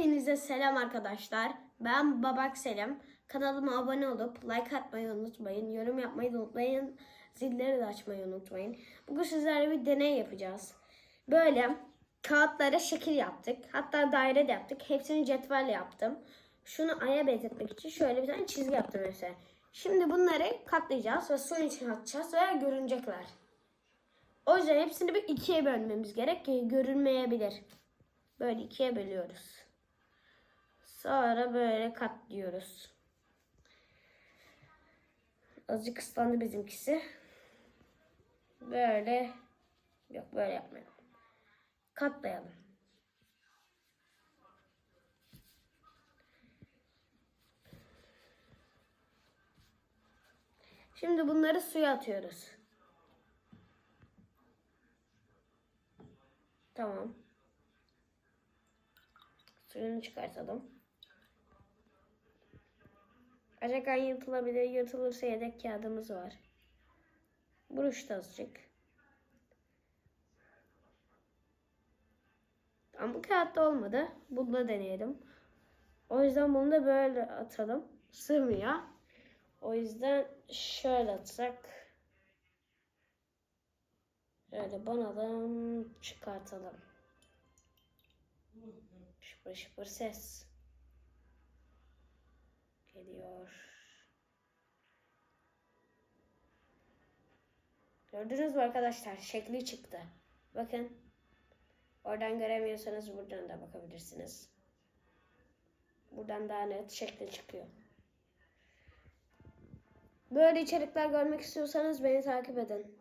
Hepinize selam arkadaşlar. Ben Babak Selam. Kanalıma abone olup like atmayı unutmayın. Yorum yapmayı unutmayın. Zilleri de açmayı unutmayın. Bugün sizlerle bir deney yapacağız. Böyle kağıtlara şekil yaptık. Hatta daire de yaptık. Hepsini cetvelle yaptım. Şunu aya benzetmek için şöyle bir tane çizgi yaptım mesela. Şimdi bunları katlayacağız ve suyun içine atacağız ve görünecekler. O yüzden hepsini bir ikiye bölmemiz gerek ki görünmeyebilir. Böyle ikiye bölüyoruz. Sonra böyle katlıyoruz. Azıcık ıslandı bizimkisi. Böyle yok böyle yapmayalım. Katlayalım. Şimdi bunları suya atıyoruz. Tamam. Suyunu çıkartalım. Acakan yırtılabilir. Yırtılırsa yedek kağıdımız var. Buruş da azıcık. Ama bu kağıtta olmadı. Bunda deneyelim. O yüzden bunu da böyle atalım. Sığmıyor. O yüzden şöyle atsak. Şöyle banalım. Çıkartalım. Şıpır şıpır ses. Geliyor. Gördünüz mü arkadaşlar? Şekli çıktı. Bakın. Oradan göremiyorsanız buradan da bakabilirsiniz. Buradan daha net şekli çıkıyor. Böyle içerikler görmek istiyorsanız beni takip edin.